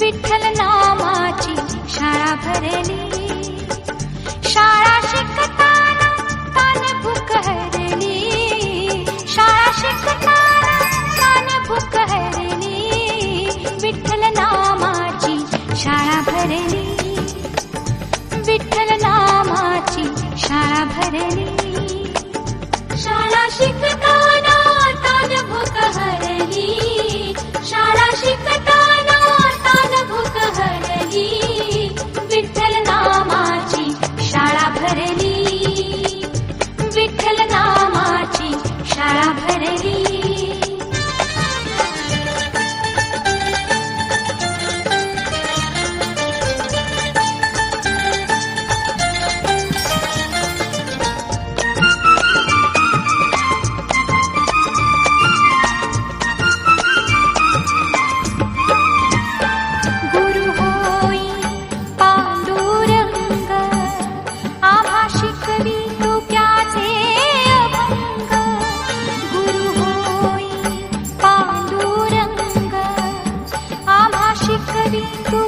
विठ्ठल नामाची शाळा भरली. शाळा शिकताना कान भूक हरली शाळा शिकताना कान भूक हरली विठ्ठल नामाची शाळा भरली. विठ्ठल नामाची शाळा भरली. शाळा शिकताना कान भूक शाळा शिक शाळा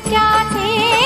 क्या थे?